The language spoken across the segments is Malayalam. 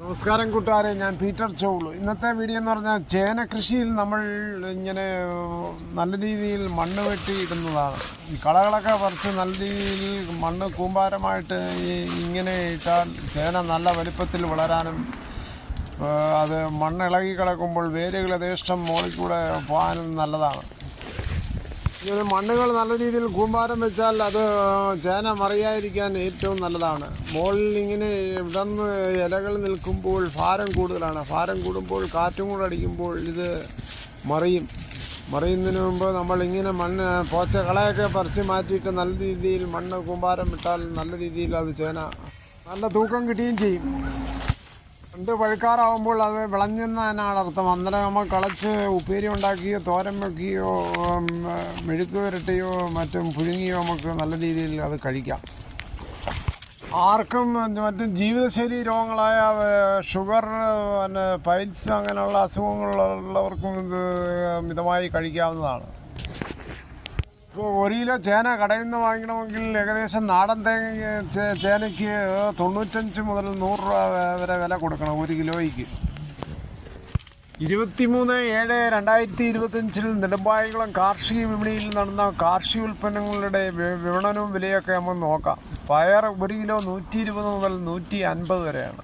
നമസ്കാരം കൂട്ടുകാരെ ഞാൻ പീറ്റർ ചോളു. ഇന്നത്തെ വീഡിയോ എന്ന് പറഞ്ഞാൽ ചേന കൃഷിയിൽ നമ്മൾ ഇങ്ങനെ നല്ല രീതിയിൽ മണ്ണ് വെട്ടി ഇടുന്നതാണ് ഈ കളകളൊക്കെ പറിച്ച് നല്ല രീതിയിൽ മണ്ണ് കൂമ്പാരമായിട്ട് ഈ ഇങ്ങനെ ഇട്ടാൽ ചേന നല്ല വലിപ്പത്തിൽ വളരാനും അത് മണ്ണ് ഇളകി കിടക്കുമ്പോൾ വേരുകൾ യഥേഷ്ടം മോളിൽ കൂടെ പോകാനും നല്ലതാണ്. മണ്ണുകൾ നല്ല രീതിയിൽ കൂമ്പാരം വെച്ചാൽ അത് ചേന മറിയാതിരിക്കാൻ ഏറ്റവും നല്ലതാണ്. മുകളിൽ ഇങ്ങനെ വിടർന്ന് ഇലകൾ നിൽക്കുമ്പോൾ ഭാരം കൂടുതലാണ്. ഭാരം കൂടുമ്പോൾ കാറ്റും കൂടെ അടിക്കുമ്പോൾ ഇത് മറിയും. മറിയുന്നതിന് മുമ്പ് നമ്മൾ ഇങ്ങനെ മണ്ണ് പോച്ച കളയൊക്കെ പറിച്ച് മാറ്റിയിട്ട് നല്ല രീതിയിൽ മണ്ണ് കൂമ്പാരം വിട്ടാൽ നല്ല രീതിയിൽ അത് ചേന നല്ല തൂക്കം കിട്ടുകയും ചെയ്യും. രണ്ട് പഴുക്കാറാവുമ്പോൾ അത് വിളഞ്ഞെന്നാണ് അർത്ഥം. അന്നേരം നമ്മൾ കളച്ച് ഉപ്പേരി ഉണ്ടാക്കിയോ തോരൻ വെക്കുകയോ മെഴുക്ക് പുരട്ടിയോ മറ്റും പുഴുങ്ങിയോ നമുക്ക് നല്ല രീതിയിൽ അത് കഴിക്കാം. ആർക്കും മറ്റും ജീവിതശൈലി രോഗങ്ങളായ ഷുഗർ പിന്നെ പൈൽസ് അങ്ങനെയുള്ള അസുഖങ്ങളുള്ളവർക്കും ഇത് മിതമായി കഴിക്കാവുന്നതാണ്. ഇപ്പോൾ ഒരു കിലോ ചേന കടയിൽ നിന്ന് വാങ്ങണമെങ്കിൽ ഏകദേശം നാടൻ തേങ്ങ ചേനയ്ക്ക് തൊണ്ണൂറ്റഞ്ച് മുതൽ നൂറ് രൂപ വരെ വില കൊടുക്കണം ഒരു കിലോയ്ക്ക്. ഇരുപത്തിമൂന്ന് ഏഴ് രണ്ടായിരത്തി ഇരുപത്തഞ്ചിൽ നെടുമ്പായകുളം കാർഷിക വിപണിയിൽ നടന്ന കാർഷിക ഉൽപ്പന്നങ്ങളുടെ വിപണനവും വിലയൊക്കെ നമ്മൾ നോക്കാം. പയർ ഒരു കിലോ നൂറ്റി ഇരുപത് മുതൽ നൂറ്റി അൻപത് വരെയാണ്.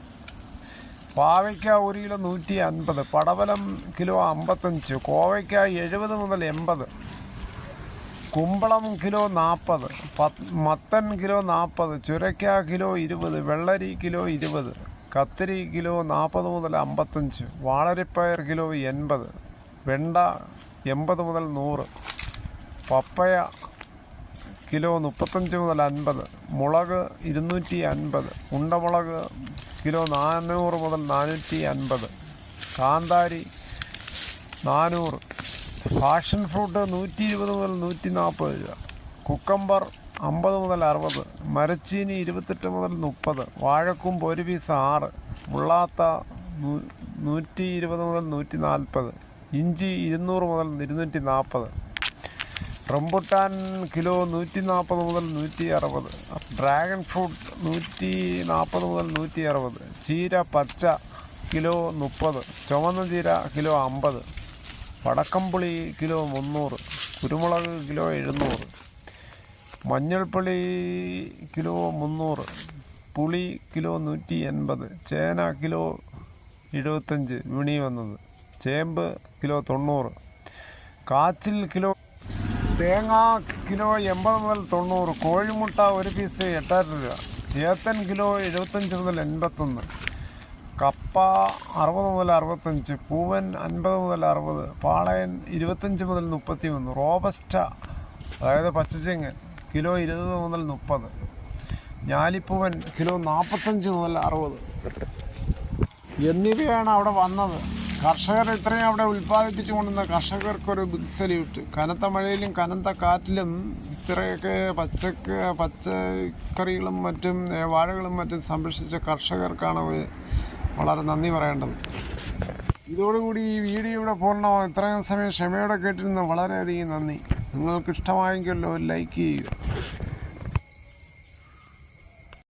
പാവയ്ക്ക ഒരു കിലോ നൂറ്റി അൻപത് പടവലം കിലോ അമ്പത്തഞ്ച് കോവയ്ക്ക എഴുപത് മുതൽ എൺപത്. കുമ്പളം കിലോ നാൽപ്പത് മത്തൻ കിലോ നാൽപ്പത് ചുരയ്ക്ക കിലോ ഇരുപത് വെള്ളരി കിലോ ഇരുപത് കത്തിരി കിലോ നാൽപ്പത് മുതൽ അമ്പത്തഞ്ച് വാളരിപ്പയർ കിലോ എൺപത് വെണ്ട എൺപത് മുതൽ നൂറ് പപ്പയ കിലോ മുപ്പത്തഞ്ച് മുതൽ അൻപത് മുളക് ഇരുന്നൂറ്റി അൻപത് ഉണ്ടമുളക് കിലോ നാനൂറ് മുതൽ നാനൂറ്റി അൻപത് കാന്താരി നാനൂറ് പാഷൻ ഫ്രൂട്ട് നൂറ്റി ഇരുപത് മുതൽ നൂറ്റി നാൽപ്പത് രൂപ. കുക്കമ്പർ അമ്പത് മുതൽ അറുപത്. മരച്ചീനി ഇരുപത്തെട്ട് മുതൽ മുപ്പത്. വാഴക്കൂമ്പ് ഒരു പീസ് ആറ്. മുള്ളാത്ത നൂറ്റി ഇരുപത് മുതൽ നൂറ്റി നാൽപ്പത് ഇഞ്ചി ഇരുന്നൂറ് മുതൽ ഇരുന്നൂറ്റി നാൽപ്പത് റംബുട്ടാൻ കിലോ നൂറ്റി നാൽപ്പത് മുതൽ നൂറ്റി അറുപത് ഡ്രാഗൺ ഫ്രൂട്ട് നൂറ്റി നാൽപ്പത് മുതൽ നൂറ്റി അറുപത് ചീര പച്ച കിലോ മുപ്പത്. ചുവന്ന ചീര കിലോ അമ്പത്. വടക്കംപുളി കിലോ മുന്നൂറ് കുരുമുളക് കിലോ എഴുന്നൂറ് മഞ്ഞൾപ്പുളി കിലോ മുന്നൂറ് പുളി കിലോ നൂറ്റി എൺപത് ചേന കിലോ എഴുപത്തഞ്ച് വിണി വന്നത്. ചേമ്പ് കിലോ തൊണ്ണൂറ് കാച്ചിൽ കിലോ തേങ്ങ കിലോ എൺപത് മുതൽ തൊണ്ണൂറ് കോഴിമുട്ട ഒരു പീസ് എട്ടായിരം രൂപ ഏത്തൻ കിലോ എഴുപത്തഞ്ച് മുതൽ എൺപത്തൊന്ന് കപ്പ അറുപത് മുതൽ അറുപത്തഞ്ച് പൂവൻ അൻപത് മുതൽ അറുപത് പാളയൻ ഇരുപത്തഞ്ച് മുതൽ മുപ്പത്തി മൂന്ന് റോബസ്റ്റ അതായത് പച്ചച്ചെങ്ങൻ കിലോ ഇരുപത് മുതൽ മുപ്പത് ഞാലിപ്പൂവൻ കിലോ നാൽപ്പത്തഞ്ച് മുതൽ അറുപത്. എന്നിവയാണ് അവിടെ വന്നത്. കർഷകർ ഇത്രയും അവിടെ ഉൽപ്പാദിപ്പിച്ചു കൊണ്ടുവന്ന കർഷകർക്കൊരു ബിഗ് സല്യൂട്ട് കനത്ത മഴയിലും കനത്ത കാറ്റിലും ഇത്രയൊക്കെ പച്ചക്ക് പച്ചക്കറികളും മറ്റും വാഴകളും മറ്റും സംരക്ഷിച്ച കർഷകർക്കാണ് വളരെ നന്ദി പറയേണ്ടത്. ഇതോടുകൂടി ഈ വീഡിയോ ഇവിടെ പൂർണമാകും ഇത്രയും സമയം ക്ഷമയോടെ കേട്ടിരുന്ന വളരെയധികം നന്ദി. നിങ്ങൾക്ക് ഇഷ്ടമായെങ്കിലോ ലൈക്ക് ചെയ്യുക.